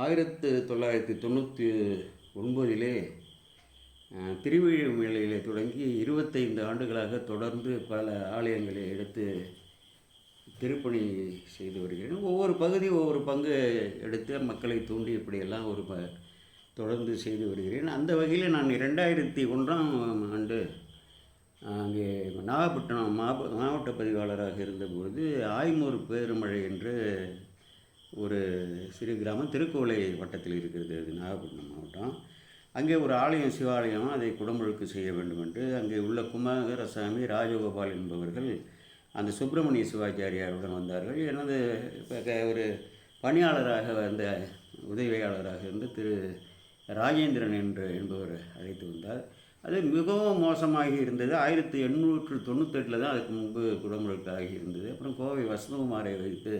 ஆயிரத்து தொள்ளாயிரத்தி தொண்ணூற்றி ஒன்பதிலே அஹ், திருவிழிமலையிலே தொடங்கி இருபத்தைந்து ஆண்டுகளாக தொடர்ந்து பல ஆலயங்களை எடுத்து திருப்பணி செய்து வருகிறேன். ஒவ்வொரு பகுதி ஒவ்வொரு பங்கு எடுத்து மக்களை தூண்டி இப்படியெல்லாம் ஒரு ப தொடர்ந்து செய்து வருகிறேன். அந்த வகையில் நான் இரண்டாயிரத்தி ஒன்றாம் ஆண்டு அங்கே நாகப்பட்டினம் மாவட்ட பதிவாளராக இருந்தபொழுது ஆய்மூர் பேருமழை என்று ஒரு சிறு கிராமம் திருக்கோளை வட்டத்தில் இருக்கிறது அது நாகப்பட்டினம் மாவட்டம். அங்கே ஒரு ஆலயம் சிவாலயம் அதை குடமுழுக்கு செய்ய வேண்டும் என்று அங்கே உள்ள குமாரசாமி ராஜகோபால் என்பவர்கள் அந்த சுப்பிரமணிய சிவாச்சாரியாருடன் வந்தார்கள். எனது ஒரு பணியாளராக வந்த உதவியாளராக இருந்து திரு ராஜேந்திரன் என்று என்பவர் அழைத்து வந்தார். அது மிகவும் மோசமாகி இருந்தது. ஆயிரத்தி எண்ணூற்று தொண்ணூத்தெட்டில் தான் அதுக்கு முன்பு குடமுழுக்காகி இருந்தது. அப்புறம் கோவை வசந்தகுமாரை வைத்து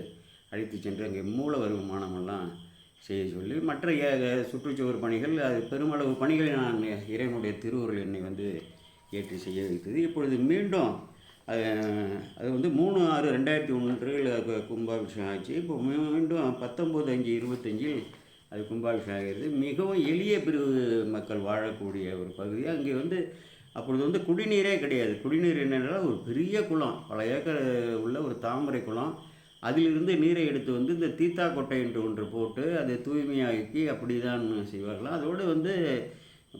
அழைத்து சென்று அங்கே மூலவர் விமானமெல்லாம் செய்ய சொல்லி மற்ற ஏ- சுற்றுச்சுவர் பணிகள் அது பெருமளவு பணிகளை நான் இறைவனுடைய திருவுருள் என்னை வந்து ஏற்றி செய்ய வைத்தது. இப்பொழுது மீண்டும் அது அது வந்து மூணு ஆறு ரெண்டாயிரத்தி ஒன்றில் கும்பாபிஷேகம் ஆச்சு. இப்போ மீண்டும் பத்தொம்போது அஞ்சு இருபத்தஞ்சில் அது கும்பாபிஷேகம் ஆகிறது. மிகவும் எளிய பிரிவு மக்கள் வாழக்கூடிய ஒரு பகுதி. அங்கே வந்து அப்பொழுது வந்து குடிநீரே கிடையாது. குடிநீர் என்னென்றால் ஒரு பெரிய குளம். பல ஏக்கர் உள்ள ஒரு தாமரை குளம். அதிலிருந்து நீரை எடுத்து வந்து இந்த தீத்தா கொட்டை என்று ஒன்று போட்டு அதை தூய்மையாக்கி அப்படி தான் செய்வார்களாம் அதோடு வந்து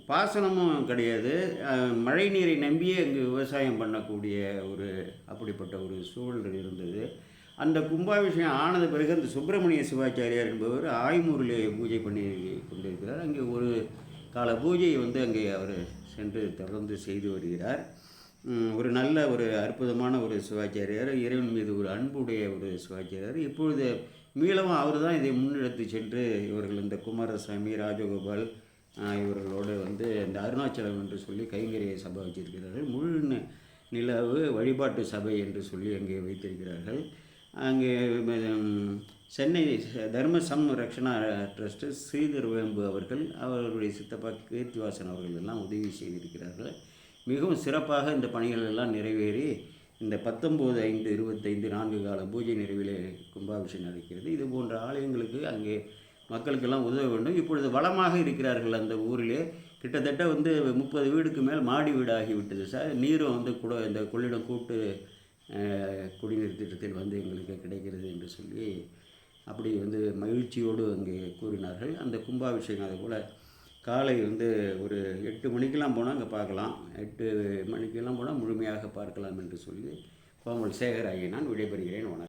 பாசனமும் கிடையாது. மழை நீரை நம்பியே இங்கே விவசாயம் பண்ணக்கூடிய ஒரு அப்படிப்பட்ட ஒரு சூழல் இருந்தது. அந்த கும்பாபிஷேகம் ஆனது பிறகு அந்த சுப்பிரமணிய சிவாச்சாரியார் என்பவர் ஆய்மூரிலே பூஜை பண்ணி கொண்டிருக்கிறார். அங்கே ஒரு கால பூஜையை வந்து அங்கே அவர் சென்று தொடர்ந்து செய்து வருகிறார். ஒரு நல்ல ஒரு அற்புதமான ஒரு சிவாச்சாரியார் இறைவன் மீது ஒரு அன்புடைய ஒரு சிவாச்சாரியார். இப்பொழுது மீளவும் அவர் தான் இதை முன்னெடுத்து சென்று இவர்கள் இந்த குமாரசாமி ராஜகோபால் இவர்களோடு வந்து இந்த அருணாச்சலம் என்று சொல்லி கைங்கரிய சபை வச்சிருக்கிறார்கள். முழு நிலவு வழிபாட்டு சபை என்று சொல்லி அங்கே வைத்திருக்கிறார்கள். அங்கே சென்னை தர்ம சம் ரக்ஷனா ட்ரஸ்ட்டு ஸ்ரீதர் வேம்பு அவர்கள் அவர்களுடைய சித்தப்பா கீர்த்திவாசன் அவர்கள் எல்லாம் உதவி செய்திருக்கிறார்கள். மிகவும் சிறப்பாக இந்த பணிகள் எல்லாம் நிறைவேறி இந்த பத்தொம்போது ஐந்து இருபத்தைந்து நான்கு கால பூஜை நிறைவிலே கும்பாபிஷேகம் நடக்கிறது. இது போன்ற ஆலயங்களுக்கு அங்கே மக்களுக்கெல்லாம் உதவ வேண்டும். இப்பொழுது வளமாக இருக்கிறார்கள் அந்த ஊரிலே. கிட்டத்தட்ட வந்து முப்பது வீடுக்கு மேல் மாடி வீடாகி விட்டது சார். நீரும் வந்து கூட இந்த கொள்ளிடம் கூட்டு குடிநீர் திட்டத்தில் வந்து எங்களுக்கு கிடைக்கிறது என்று சொல்லி அப்படி வந்து மகிழ்ச்சியோடு அங்கே கூறினார்கள். அந்த கும்பாபிஷேகம் அதுபோல் காலை வந்து ஒரு எட்டு மணிக்கெலாம் போனால் அங்கே பார்க்கலாம். எட்டு மணிக்கெல்லாம் போனால் முழுமையாக பார்க்கலாம் என்று சொல்லி கோமல் சேகர் ஆகிய நான் விடைபெறுகிறேன். வணக்கம்.